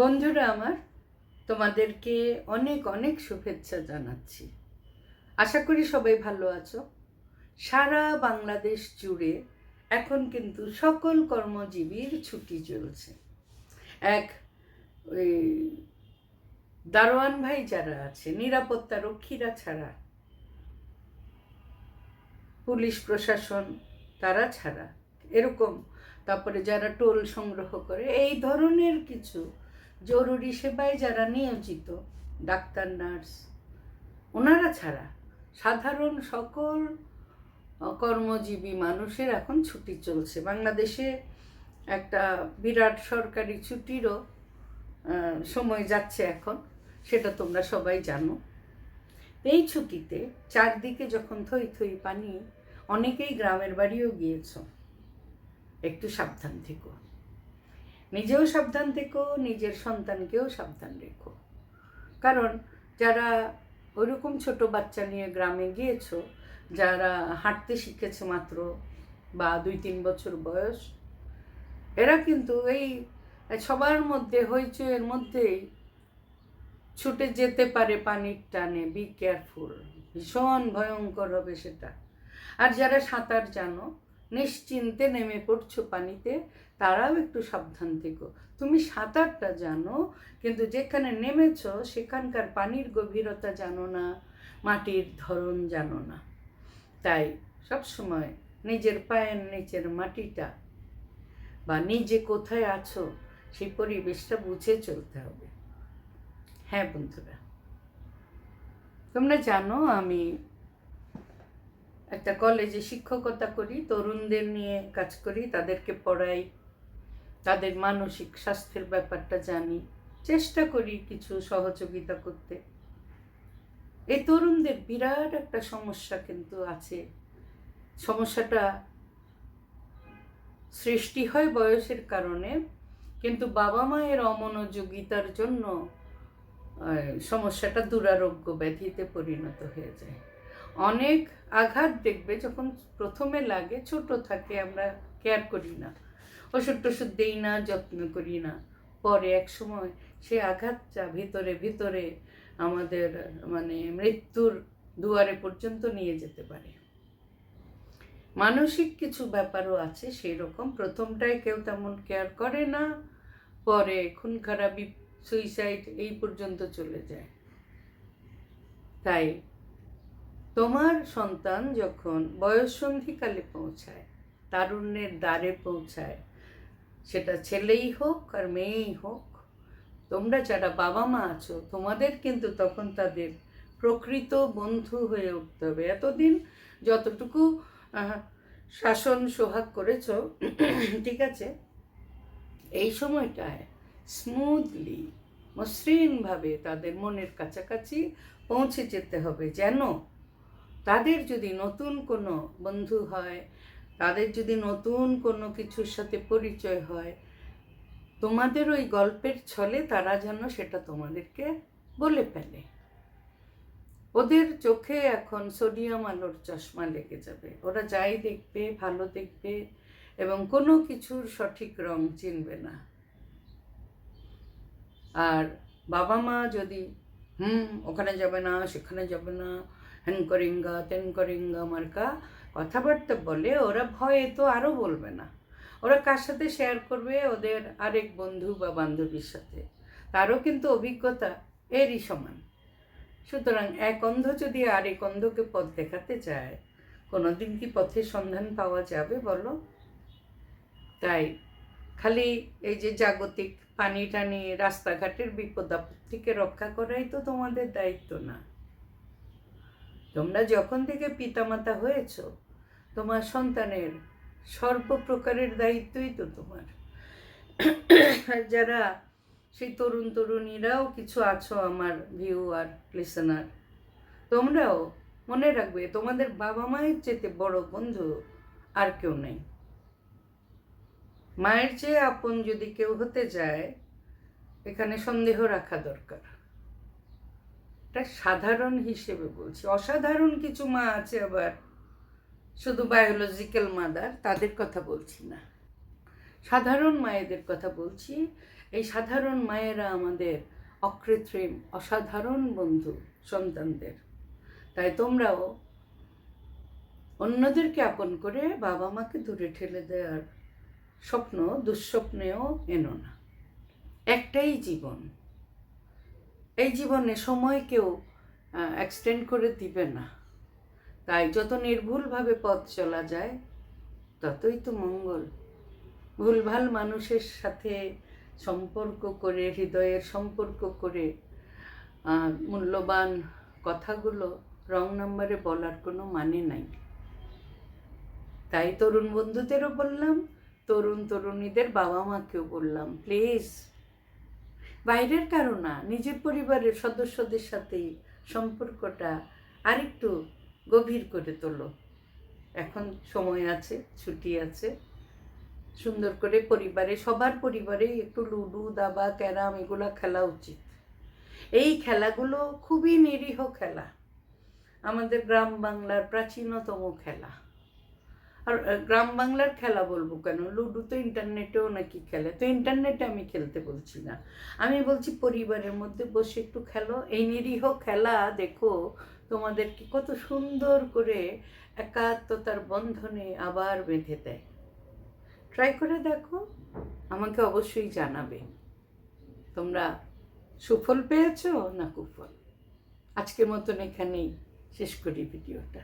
বন্ধুরা আমার, তোমাদেরকে অনেক অনেক শুভেচ্ছা জানাচ্ছি। আশা করি সবাই ভালো আছো। সারা বাংলাদেশ জুড়ে এখন কিন্তু সকল কর্মজীবীর ছুটি চলছে। এক, ওই দারোয়ান ভাই যারা আছে, নিরাপত্তা রক্ষীরা ছাড়া, পুলিশ প্রশাসন তারা ছাড়া। এরকম। তারপরে যারা টোল সংগ্রহ করে, এই ধরনের কিছু জরুরি সেবায় যারা নিয়োজিত, ডাক্তার, নার্স, ওনারা ছাড়া। সাধারণ সকল কর্মজীবী মানুষের এখন ছুটি চলছে। বাংলাদেশে একটা বিরাট সরকারি ছুটিরও সময় যাচ্ছে এখন, সেটা তোমরা সবাই জানো। এই ছুটিতে চারদিকে যখন থই থই পানি অনেকেই গ্রামের বাড়িও গিয়েছো। একটু সাবধান থেকো। নিজেও সাবধান থেকো, নিজের সন্তানকেও সাবধান রেখো। কারণ যারা ওরকম ছোট বাচ্চা নিয়ে গ্রামে গিয়েছো, যারা হাঁটতে শিখেছে মাত্র বা দুই তিন বছর বয়স, এরা কিন্তু এই সবার মধ্যে, হইচইয়ের মধ্যেই ছুটে যেতে পারে পানির টানে। বি কেয়ারফুল ভীষণ ভয়ঙ্কর হবে সেটা। আর যারা সাঁতার জানো, নিশ্চিন্তে নেমে পড়ছো পানিতে, তারাও একটু সাবধান থেকো। তুমি সাঁতারটা জানো, কিন্তু যেখানে নেমেছ, সেখানকার পানির গভীরতা জানো না, মাটির ধরন জানো না। তাই সবসময় নিজের পায়ের নিচের মাটিটা বা নিজে কোথায় আছো, সেই পরিবেশটা বুঝে চলতে হবে। হ্যাঁ বন্ধুরা, তোমরা জানো আমি একটা কলেজে শিক্ষকতা করি, তরুণদের নিয়ে কাজ করি, তাদেরকে পড়াই, তাদের মানসিক স্বাস্থ্যের ব্যাপারটা জানি, চেষ্টা করি কিছু সহযোগিতা করতে। এই তরুণদের বিরাট একটা সমস্যা কিন্তু আছে। সমস্যাটা সৃষ্টি হয় বয়সের কারণে, কিন্তু বাবা মায়ের অমনোযোগিতার জন্য সমস্যাটা দুরারোগ্য ব্যাধিতে পরিণত হয়ে যায়। অনেক আঘাত দেখবে যখন প্রথমে লাগে, ছোট থাকে, আমরা কেয়ার করি না। ওষুধ টষুধ দিই না, যত্ন করি না। পরে এক সময় সে আঘাতটা ভিতরে ভিতরে আমাদের মানে মৃত্যুর দুয়ারে পর্যন্ত নিয়ে যেতে পারে। মানসিক কিছু ব্যাপারও আছে সেই রকম প্রথমটায় কেউ তেমন কেয়ার করে না, পরে খুন খারাপি সুইসাইড এই পর্যন্ত চলে যায়। তাই তোমার সন্তান যখন বয়ঃসন্ধিকালে পৌঁছায়, তারুণ্যের দ্বারে পৌঁছায়, সেটা ছেলেই হোক আর মেয়েই হোক, তোমরা যারা বাবা মা আছো, তোমাদের কিন্তু তখন তাদের প্রকৃত বন্ধু হয়ে উঠতে হবে। এতদিন যতটুকু শাসন সোহাগ করেছ, ঠিক আছে, এই সময়টায় স্মুথলি মসৃণভাবে তাদের মনের কাছাকাছি পৌঁছে যেতে হবে। যেন তাদের যদি নতুন কোনো বন্ধু হয়, তাদের যদি নতুন কোনো কিছুর সাথে পরিচয় হয়, তোমাদের ওই গল্পের ছলে তারা যেন সেটা তোমাদেরকে বলে ফেলে। ওদের চোখে এখন সোডিয়াম আলোর চশমা লেগে যাবে। ওরা যাই দেখবে, ভালো দেখবে এবং কোনো কিছুর সঠিক রং চিনবে না। আর বাবা মা যদি, হুম, ওখানে যাবে না, সেখানে যাবে না হ্যান করিঙ্গা তেন করিঙ্গা মার্কা কথাবার্তা বলে, ওরা ভয়ে তো আরও বলবে না। ওরা কার সাথে শেয়ার করবে? ওদের আরেক বন্ধু বা বান্ধবীর সাথে। তারও কিন্তু অভিজ্ঞতা এরই সমান। সুতরাং এক অন্ধ যদি আরেক অন্ধকে পথ দেখাতে চায়, কোনোদিন কি পথের সন্ধান পাওয়া যাবে বলো? তাই খালি এই যে জাগতিক পানি টানি রাস্তাঘাটের বিপদ থেকে রক্ষা করাই তো তোমাদের দায়িত্ব না। তোমরা যখন থেকে পিতামাতা হয়েছ, তোমার সন্তানের সর্বপ্রকারের দায়িত্বই তো তোমার। যারা সেই তরুণ তরুণীরাও কিছু আছো আমার ভিউ আর লিসনার তোমরাও মনে রাখবে, তোমাদের বাবা মায়ের চেয়ে বড় বন্ধু আর কেউ নেই। মায়ের চেয়ে আপন যদি কেউ হতে যায় এখানে সন্দেহ রাখা দরকার। এটা সাধারণ হিসেবে বলছি। অসাধারণ কিছু মা আছে আবার। শুধু বায়োলজিক্যাল মাদার তাদের কথা বলছি না। সাধারণ মায়েদের কথা বলছি। এই সাধারণ মায়েরা আমাদের অকৃত্রিম, অসাধারণ বন্ধু, সন্তানদের। তাই তোমরাও অন্যদেরকে আপন করে বাবা মাকে দূরে ঠেলে দেওয়ার স্বপ্ন, দুঃস্বপ্নেও এনো না। একটাই জীবন। এই জীবনে সময় কেউ এক্সটেন্ড করে দিবে না। তাই যত নির্ভুলভাবে পথ চলা যায়, ততই তো মঙ্গল। ভুলভাল মানুষের সাথে সম্পর্ক করে, হৃদয়ের সম্পর্ক করে মূল্যবান কথাগুলো রং নাম্বারে বলার কোনো মানে নাই। তাই তরুণ বন্ধুদেরও বললাম, তরুণ তরুণীদের বাবা মাকেও বললাম প্লিজ বাইরের কারও না নিজের পরিবারের সদস্যদের সাথেই সম্পর্কটা আরেকটু গভীর করে তোলো। এখন সময় আছে, ছুটি আছে। সুন্দর করে পরিবারে, সবার পরিবারেই একটু লুডু, দাবা, ক্যারাম এগুলো খেলা উচিত। এই খেলাগুলো খুবই নিরীহ খেলা। আমাদের গ্রাম বাংলার প্রাচীনতম খেলা। আর গ্রাম বাংলার খেলা বলব কেন? লুডো তো ইন্টারনেটেও নাকি খেলে। তো ইন্টারনেটে আমি খেলতে বলছি না। আমি বলছি পরিবারের মধ্যে বসে একটু খেলো। এই নিরীহ খেলা দেখো, তোমাদেরকে কত সুন্দর করে একাত্মতার বন্ধনে আবার বেঁধে দেয়। ট্রাই করে দেখো, আমাকে অবশ্যই জানাবে। তোমরা সুফল পেয়েছ না কুফল? আজকের মতন এখানেই শেষ করি ভিডিওটা।